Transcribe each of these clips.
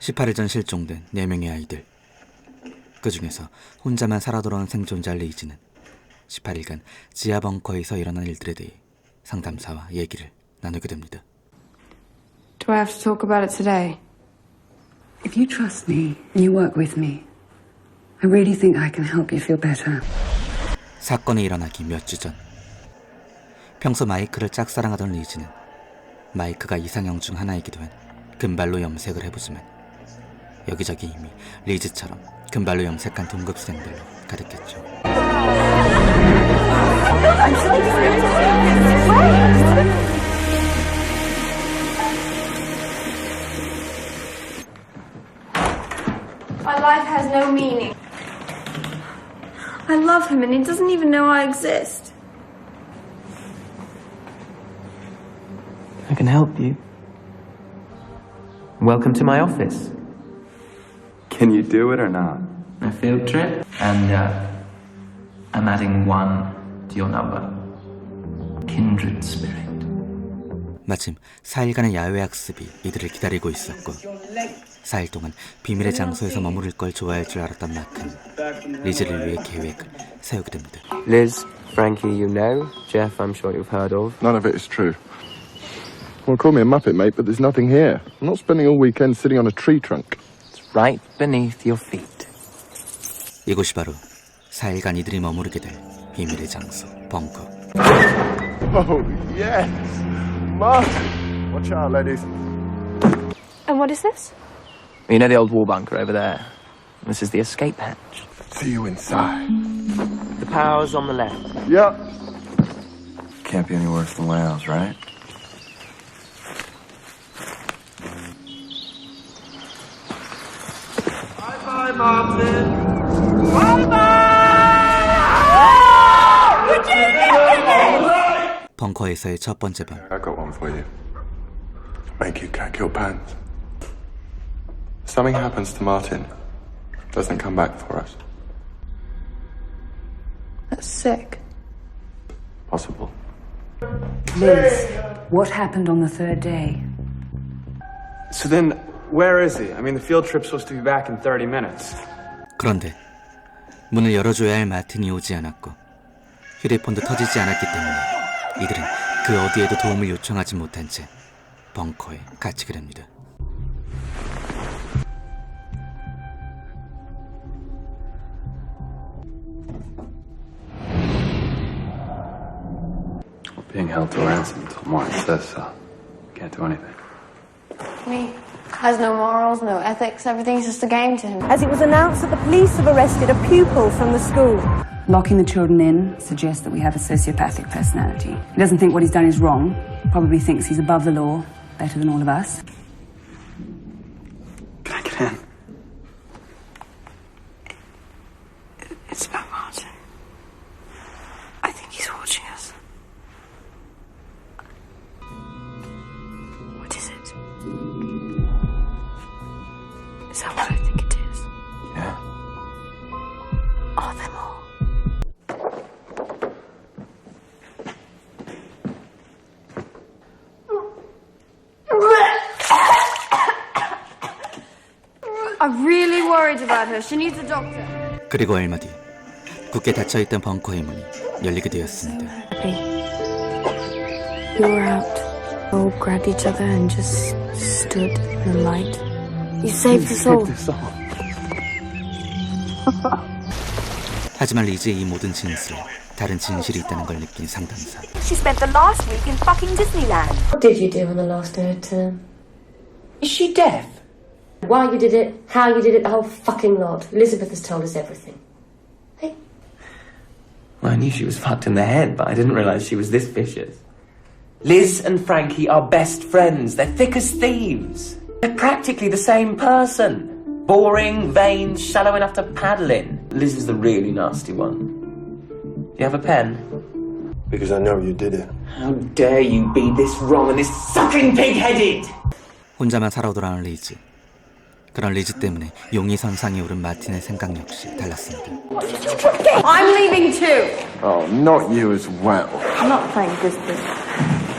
18일 전 실종된 4명의 아이들. 그 중에서 혼자만 살아 돌아온 생존자 레이지는 18일간 지하 벙커에서 일어난 일들에 대해 상담사와 얘기를 나누게 됩니다. Do I have to talk about it today? If you trust me and you work with me, I really think I can help you feel better. 사건이 일어나기 몇 주 전. 평소 마이크를 짝사랑하던 리즈는 마이크가 이상형 중 하나이기도 한 금발로 염색을 해보지만 여기저기 이미 리즈처럼 금발로 염색한 동급생들로 가득했죠. My life has no meaning. I love him and he doesn't even know I exist. I can help you. Welcome to my office. Can you do it or not? A field trip, and uh, I'm adding one to your number. Kindred spirit. 마침 4일간의 야외 학습이 이들을 기다리고 있었고 4일 동안 비밀의 장소에서 머무를 걸 좋아할 줄 알았던 마크는 리즈를 위해 계획을 세우게 됩니다. Liz, Frankie, you know. Jeff, I'm sure you've heard of. None of it is true. Well, call me a muppet, mate, but there's nothing here. I'm not spending all weekend sitting on a tree trunk. It's right beneath your feet. 이곳이 바로 4일간 이들이 머무르게 될 비밀의 장소 벙커. Oh, yes! Martin! Watch out, ladies. And what is this? You know the old war bunker over there? This is the escape hatch. See you inside. The power's on the left. Yep. Can't be any worse than Laos, right? 벙커에서의 첫 번째 밤. I got one for you. Make you cat your pants. Something happens to Martin. Doesn't come back for us. That's sick. Possible. Liz, what happened on the third day? So then, where is he? I mean, the field trip's supposed to be back in 30 minutes. 그런데 문을 열어줘야 할 마틴이 오지 않았고 휴대폰도 터지지 않았기 때문에 이들은 그 어디에도 도움을 요청하지 못한 채 벙커에 갇히게 됩니다. We're being held to ransom until Martin says so. Can't do anything. Me has no morals, no ethics. Everything's just a game to him. as it was announced that the police have arrested a pupil from the school. Locking the children in suggests that we have a sociopathic personality. He doesn't think what he's done is wrong, probably thinks he's above the law, better than all of us. Can I get in? Are there more? I'm really worried about her. She needs a doctor. 그리고 얼마 뒤 굳게 닫혀있던 벙커의 문이 열리게 되었습니다. We were out. We all grabbed each other and just stood in the light. You saved us all. 하지만 리즈의 이 모든 진술에 다른 진실이 있다는 걸 느낀 상담사. She spent the last week in fucking Disneyland. What did you do on the last day of term? Is she deaf? Why you did it, how you did it, the whole fucking lot. Elizabeth has told us everything. Hey, Well, I knew she was fucked in the head, but I didn't realize she was this vicious. Liz and Frankie are best friends. They're thick as thieves. They're practically the same person. Boring, vain, shallow enough to paddle in. Liz is the really nasty one. Do you have a pen? Because I know you did it. How dare you be this wrong and this sucking pig-headed! 혼자만 살아 돌아온 리즈. 그런 리즈 때문에 용의 선상에 오른 마틴의 생각 역시 달랐습니다. I'm leaving too. Oh, not you as well. I'm not playing this business.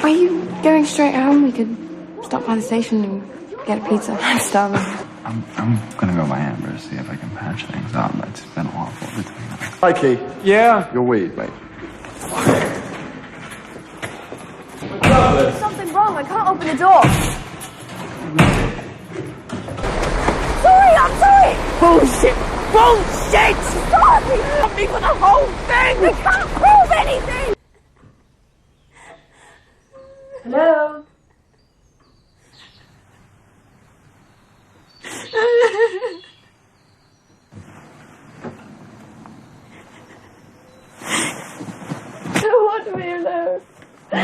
Are you going straight home? We could stop by the station and get a pizza. I'm starving. I'm, I'm gonna go by Amber, see if I can patch things up. It's been awful between us. Mikey. Yeah? Your weed, mate. There's something wrong. I can't open the door. Sorry, I'm sorry. Bullshit. Bullshit. Sorry. Stop me for the whole thing. I can't prove anything. Hello? I want me alone. I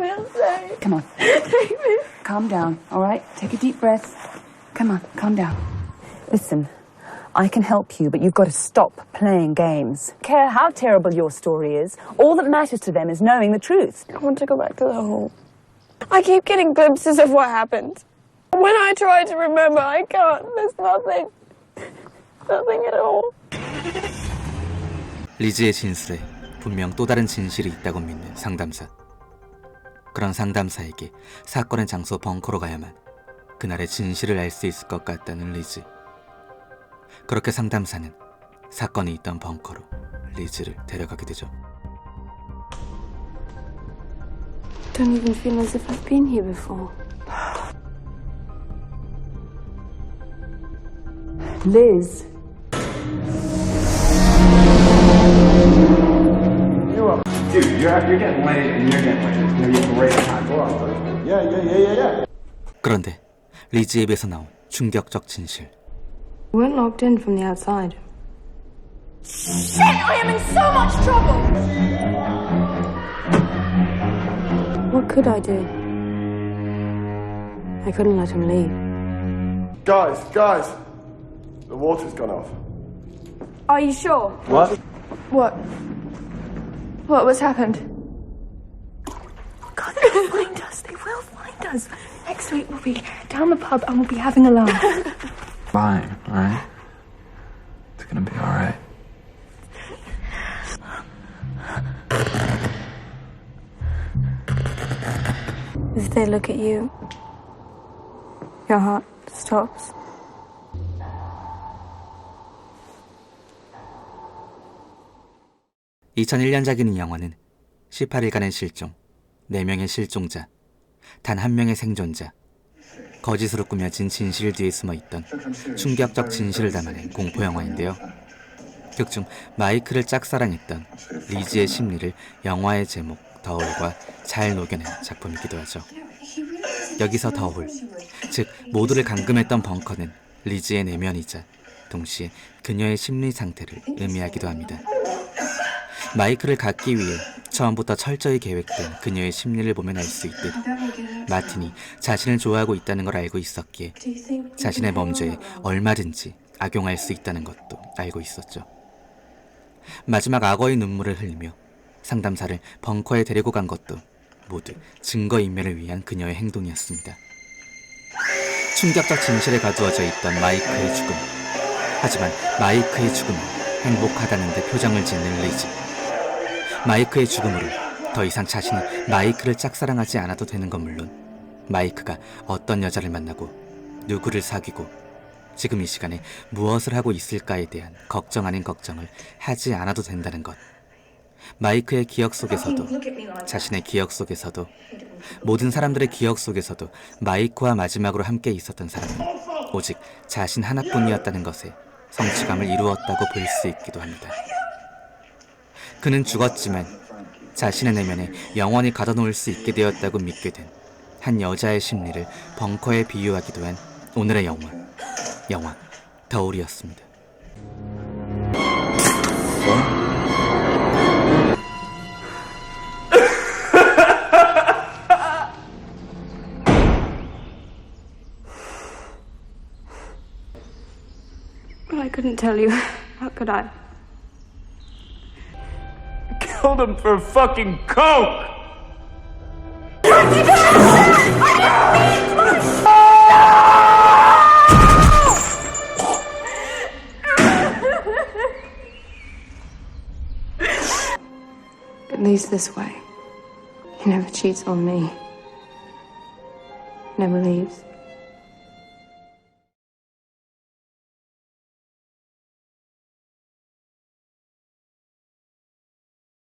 feel safe. Come on. Take me Calm down, all right? Take a deep breath. Come on, calm down. Listen, I can help you, but you've got to stop playing games. Care how terrible your story is, all that matters to them is knowing the truth. I want to go back to the hole. I keep getting glimpses of what happened. When I try to remember, I can't. There's nothing. Nothing at all. 리즈의 진술에 분명 또 다른 진실이 있다고 믿는 상담사. 그런 상담사에게 사건의 장소 벙커로 가야만 그날의 진실을 알 수 있을 것 같다는 리즈. 그렇게 상담사는 사건이 있던 벙커로 리즈를 데려가게 되죠. Don't even feel as if I've been here before. Liz. you're, you're getting late and you're getting late. It's gonna be a great time. Go on. Yeah, yeah, yeah, yeah, yeah. 그런데 리즈의 입에서 나온 충격적 진실. We weren't locked in from the outside. Shit! I am in so much trouble! What could I do? I couldn't let him leave. Guys, guys! The water's gone off. Are you sure? What? What? What was happened? God, they'll find us. They will find us. Next week we'll be down the pub and we'll be having a laugh. Fine, alright? It's gonna be alright. If they look at you, your heart stops. (2001년작인) 이 영화는 18일간의 실종, 4명의 실종자, 단 한 명의 생존자, 거짓으로 꾸며진 진실 뒤에 숨어 있던 충격적 진실을 담아낸 공포 영화인데요. 극중 마이크를 짝사랑했던 리즈의 심리를 영화의 제목 더울과 잘 녹여낸 작품이기도 하죠. 여기서 더울, 즉 모두를 감금했던 벙커는 리즈의 내면이자 동시에 그녀의 심리 상태를 의미하기도 합니다. 마이크를 갖기 위해 처음부터 철저히 계획된 그녀의 심리를 보면 알 수 있듯 마틴이 자신을 좋아하고 있다는 걸 알고 있었기에 자신의 범죄에 얼마든지 악용할 수 있다는 것도 알고 있었죠. 마지막 악어의 눈물을 흘리며 상담사를 벙커에 데리고 간 것도 모두 증거인멸을 위한 그녀의 행동이었습니다. 충격적 진실에 가두어져 있던 마이크의 죽음. 하지만 마이크의 죽음은 행복하다는 데 표정을 짓는 리즈. 마이크의 죽음으로 더 이상 자신이 마이크를 짝사랑하지 않아도 되는 건 물론 마이크가 어떤 여자를 만나고 누구를 사귀고 지금 이 시간에 무엇을 하고 있을까에 대한 걱정 아닌 걱정을 하지 않아도 된다는 것. 마이크의 기억 속에서도 자신의 기억 속에서도 모든 사람들의 기억 속에서도 마이크와 마지막으로 함께 있었던 사람은 오직 자신 하나뿐이었다는 것에 성취감을 이루었다고 볼 수 있기도 합니다. 그는 죽었지만 자신의 내면에 영원히 가둬놓을 수 있게 되었다고 믿게 된 한 여자의 심리를 벙커에 비유하기도 한 오늘의 영화, 영화 더울이었습니다. I couldn't tell you. How could I? Him for fucking coke! At least this way. He never cheats on me. Never leaves.